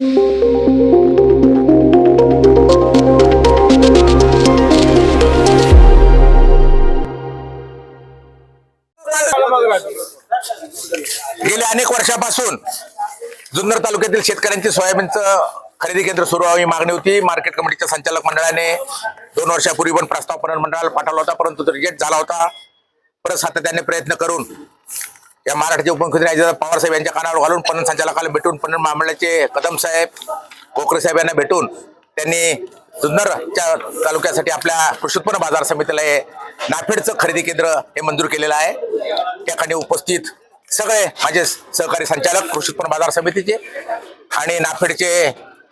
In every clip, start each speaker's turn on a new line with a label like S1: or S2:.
S1: गेल्या अनेक वर्षापासून जुन्नर तालुक्यातील शेतकऱ्यांची सोयाबीनचं खरेदी केंद्र सुरू व्हावी मागणी होती. मार्केट कमिटीच्या संचालक मंडळाने दोन वर्षापूर्वी पण प्रस्ताव पणन मंडळाला पाठवला होता परंतु रिजेक्ट झाला होता. परत सातत्याने प्रयत्न करून या महाराष्ट्राचे उपमुख्यमंत्री अजित पवार साहेब यांच्या कानावर घालून पणन संचालकाला भेटून पणन महामंडळाचे कदम साहेब कोकरे साहेब यांना भेटून त्यांनी जुन्नरच्या तालुक्यासाठी आपल्या कृषी उत्पन्न बाजार समितीला हे नाफेडचं खरेदी केंद्र हे मंजूर केलेलं आहे. त्या उपस्थित सगळे माझे सहकारी संचालक कृषी उत्पन्न बाजार समितीचे आणि नाफेडचे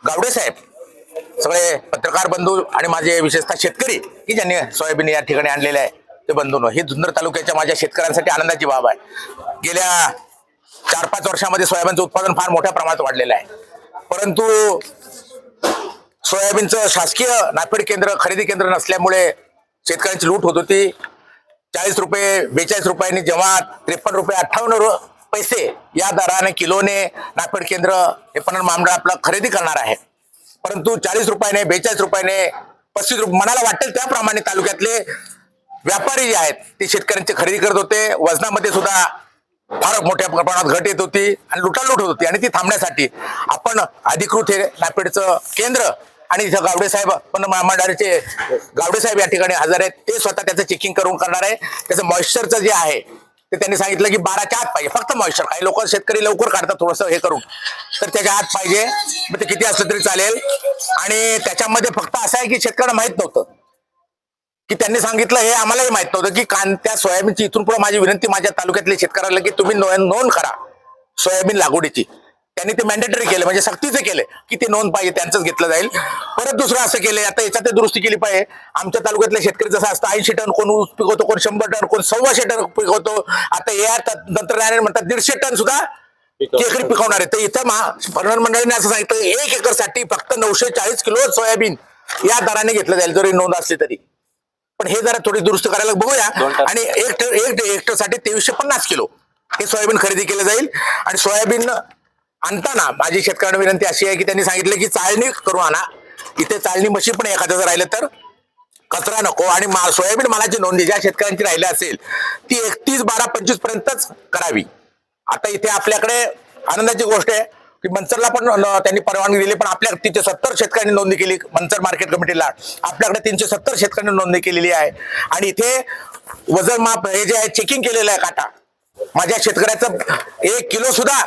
S1: गावडे साहेब सगळे पत्रकार बंधू आणि माझे विशेषतः शेतकरी की ज्यांनी सोयाबीन या ठिकाणी आणलेले आहे ते बंधून. हे जुन्नर तालुक्याच्या माझ्या शेतकऱ्यांसाठी आनंदाची बाब आहे. गेल्या चार पाच वर्षामध्ये सोयाबीनचं उत्पादन फार मोठ्या प्रमाणात वाढलेलं आहे. परंतु सोयाबीनचं शासकीय नाफेड केंद्र खरेदी केंद्र नसल्यामुळे शेतकऱ्यांची लूट होत होती. चाळीस रुपये बेचाळीस रुपयांनी जेव्हा त्रेपन्न रुपये अठ्ठावन्न रु- पैसे या दराने किलोने नाफेड केंद्र हे पणन महामंडळ आपलं खरेदी करणार आहे. परंतु चाळीस रुपयाने बेचाळीस रुपयाने पस्तीस रुपये मनाला वाटेल त्याप्रमाणे तालुक्यातले व्यापारी जे आहेत ते शेतकऱ्यांची खरेदी करत होते. वजनामध्ये सुद्धा फार मोठ्या प्रमाणात घट येत होती आणि लुटालूट होत होती आणि ती थांबण्यासाठी आपण अधिकृत हे नापेडचं केंद्र आणि इथं गावडे साहेब पण महामंडळाचे गावडे साहेब या ठिकाणी हजर आहेत. ते स्वतः त्याचं चेकिंग करून करणार आहे. त्याचं मॉइश्चरचं जे आहे ते त्यांनी सांगितलं की बाराच्या आत पाहिजे. फक्त मॉइश्चर काही लोक शेतकरी लवकर काढतात थोडंसं हे करून. तर त्याच्या आत पाहिजे. मग ते किती असलं तरी चालेल. आणि त्याच्यामध्ये फक्त असं आहे की शेतकऱ्यांना माहीत नव्हतं. की त्यांनी सांगितलं हे आम्हालाही माहीत नव्हतं की कान त्या सोयाबीनची इथून पुढे माझी विनंती माझ्या तालुक्यातल्या शेतकऱ्याला की तुम्ही नोंद करा सोयाबीन लागवडीची. त्यांनी ते मॅन्डेटरी केलं म्हणजे सक्तीचे केले की ते नोंद पाहिजे त्यांचंच घेतलं जाईल. परत दुसरं असं केलंय आता याच्यात ते दुरुस्ती केली पाहिजे. आमच्या तालुक्यातले शेतकरी जसं असतं ऐंशी टन कोण ऊस पिकवतो कोण शंभर टन कोण सव्वाशे टन पिकवतो. आता या तंत्रज्ञानाने म्हणतात दीडशे टन सुद्धा एकरी पिकवणार आहे. तर इथं महा पणन मंडळीने असं सांगितलं एक एकरसाठी फक्त नऊशे चाळीस किलो सोयाबीन या दराने घेतलं जाईल जरी नोंद असली तरी. पण हे जरा थोडी दुरुस्त करायला बघूया. आणि एक एक हेक्टरसाठी तेवीसशे पन्नास किलो हे सोयाबीन खरेदी केलं जाईल. आणि सोयाबीन आणताना माझी शेतकऱ्यांना विनंती अशी आहे की त्यांनी सांगितलं की चाळणी करून आणा. इथे चाळणी मशीन पण एखाद्याचं राहिलं तर कचरा नको. आणि मा- सोयाबीन मालाची नोंदणी ज्या शेतकऱ्यांची राहिली असेल ती एकतीस बारा पंचवीस पर्यंतच करावी. आता इथे आपल्याकडे आनंदाची गोष्ट आहे. की मनसरला पण त्यांनी परवानगी दिली पण आपल्या तिथे सत्तर शेतकऱ्यांनी नोंदणी केली मनसर मार्केट कमिटीला. आपल्याकडे तीनशे सत्तर शेतकऱ्यांनी नोंदणी केलेली आहे. आणि इथे वजन माप हे जे आहे चेकिंग केलेलं आहे काटा. माझ्या शेतकऱ्याचं एक किलो सुद्धा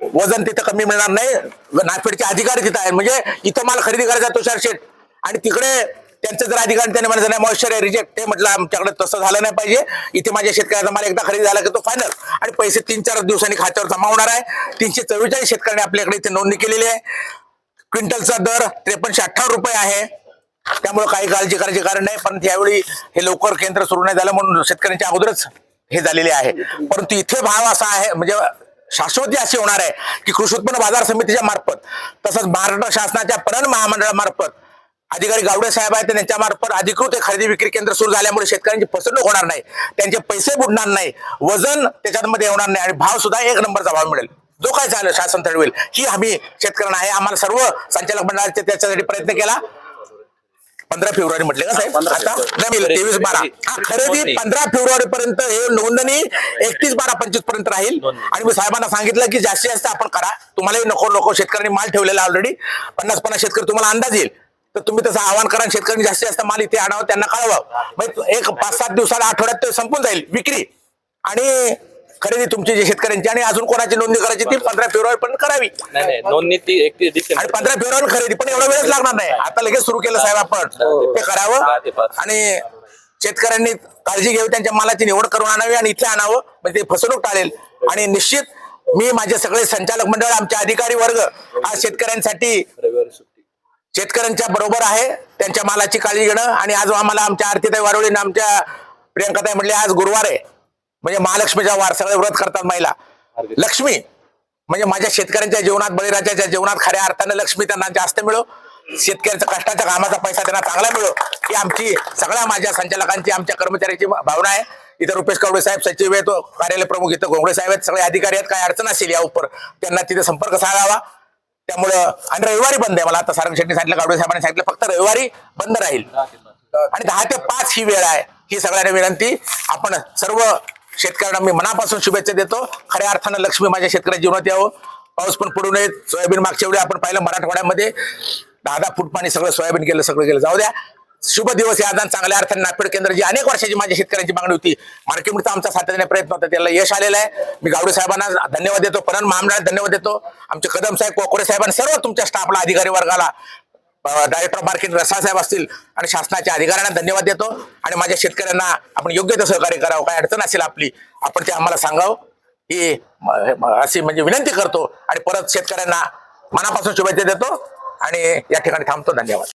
S1: वजन तिथं कमी मिळणार नाही. नागपेडचे अधिकारी तिथं आहे म्हणजे इथं माल खरेदी करायचा तुषार शेठ. आणि तिकडे त्यांचं जर अधिकारी त्याने म्हणायचं नाही मॉइश्चर आहे रिजेक्ट हे म्हटलं आमच्याकडे तसं झालं नाही पाहिजे. इथे माझ्या शेतकऱ्याचा माल एकदा खरेदी झाला की तो फायनल आणि पैसे तीन चार दिवसांनी खात्यावर जमा होणार आहे. तीनशे चव्वेचाळीस शेतकऱ्यांनी आपल्याकडे इथे नोंदणी केलेली आहे. क्विंटलचा दर त्रेपन्नशे अठ्ठावन्न रुपये आहे. त्यामुळे काही काळजी करायचे कारण नाही पण यावेळी हे लवकर केंद्र सुरू नाही झालं म्हणून शेतकऱ्यांच्या अगोदरच हे झालेले आहे. परंतु इथे भाव असा आहे म्हणजे शाश्वती अशी होणार आहे की कृषी उत्पन्न बाजार समितीच्या मार्फत तसंच महाराष्ट्र शासनाच्या पणन महामंडळामार्फत अधिकारी गावडे साहेब आहेत त्यांच्या मार्फत अधिकृत खरेदी विक्री केंद्र सुरू झाल्यामुळे शेतकऱ्यांची फसवणूक होणार नाही. त्यांचे पैसे बुडणार नाही. वजन त्याच्यामध्ये होणार नाही आणि भाव सुद्धा एक नंबरचा भाव मिळेल. जो काय झालं शासन ठरवेल ही हमी शेतकऱ्यांना आहे. आम्हाला सर्व संचालक मंडळाचे त्याच्यासाठी प्रयत्न केला. पंधरा फेब्रुवारी म्हटले का साहेब? आता जमेल तेवीस बारा. हा, खरेदी पंधरा फेब्रुवारी पर्यंत हे नोंदणी एकतीस बारा पंचवीसपर्यंत राहील. आणि मी साहेबांना सांगितलं की जास्तीत जास्त आपण करा. तुम्हालाही नको नको शेतकऱ्यांनी माल ठेवलेला ऑलरेडी पन्नास पन्नास शेतकरी तुम्हाला अंदाज येईल. तर तुम्ही तसं आवाहन करा शेतकऱ्यांनी जास्तीत जास्त माल इथे आणावं त्यांना कळवावं. म्हणजे एक पाच सात दिवसाला आठवड्यात ते संपून जाईल विक्री. आणि खरेदी तुमची जी शेतकऱ्यांची आणि अजून कोणाची नोंदणी करायची ती पंधरा फेब्रुवारी पर्यंत करावी.
S2: नाही नोंदणी ती एकतीस
S1: आणि पंधरा फेब्रुवारी खरेदी पण एवढा वेळच लागणार नाही. आता लगेच सुरू केलं साहेब आपण. ते करावं.
S2: ते पाच.
S1: आणि शेतकऱ्यांनी काळजी घ्यावी त्यांच्या मालाची निवड करून आणावी आणि इथे आणावं. म्हणजे ते फसवणूक टाळेल. आणि निश्चित मी माझे सगळे संचालक मंडळ आमचे अधिकारी वर्ग हा शेतकऱ्यांसाठी शेतकऱ्यांच्या बरोबर आहे त्यांच्या मालाची काळजी घेणं आणि आज आम्हाला आमच्या आरतीताई वारुळीने आमच्या प्रियंकाताई म्हटले आज गुरुवार आहे. म्हणजे महालक्ष्मीचा वार सगळे व्रत करतात महिला. लक्ष्मी म्हणजे माझ्या शेतकऱ्यांच्या जीवनात बळीराजाच्या जीवनात खऱ्या अर्थानं लक्ष्मी त्यांना जास्त मिळो. शेतकऱ्यांचा कष्टाच्या कामाचा पैसा त्यांना चांगला मिळो. ही आमची सगळ्या माझ्या संचालकांची आमच्या कर्मचाऱ्याची भावना आहे. इथं रुपेश कवडे साहेब सचिव आहेत कार्यालय प्रमुख इथं घोंगडे साहेब आहेत सगळे अधिकारी आहेत. काय अडचण असेल या उपर त्यांना तिथे संपर्क साधावा. त्यामुळं आणि रविवारी बंद आहे. मला आता सारंग शेट्टी सांगितलं गावडे साहेबांनी सांगितलं फक्त रविवारी बंद राहील. आणि दहा ते पाच ही वेळ आहे. ही सगळ्यांना विनंती. आपण सर्व शेतकऱ्यांना मी मनापासून शुभेच्छा देतो. खऱ्या अर्थानं लक्ष्मी माझ्या शेतकऱ्या जीवनात यावं. पाऊस पण पडू नये सोयाबीन मागच्या वेळी आपण पाहिलं मराठवाड्यामध्ये. दहा दहा फूट पाणी सगळं सोयाबीन केलं सगळं केलं जाऊ द्या. शुभ दिवस या दान चांगल्या अर्थाने नागपेड केंद्र जी अनेक वर्षाची माझ्या शेतकऱ्यांची मागणी होती. मार्केटमध्ये आमचा सातत्याने प्रयत्न होता त्याला यश आलेलं आहे. मी गावडे साहेबांना धन्यवाद देतो पणन महामंडळाला धन्यवाद देतो. आमचे कदम साहेब कोकोडे साहेबांना सर्व तुमच्या स्टाफला अधिकारी वर्गाला डायरेक्टर ऑफ मार्केट रसा साहेब असतील आणि शासनाच्या अधिकाऱ्यांना धन्यवाद देतो. आणि माझ्या शेतकऱ्यांना आपण योग्य ते सहकार्य करावं काय अडचण असेल आपली आपण ते आम्हाला सांगावं. ही अशी म्हणजे विनंती करतो. आणि परत शेतकऱ्यांना मनापासून शुभेच्छा देतो. आणि या ठिकाणी थांबतो. धन्यवाद.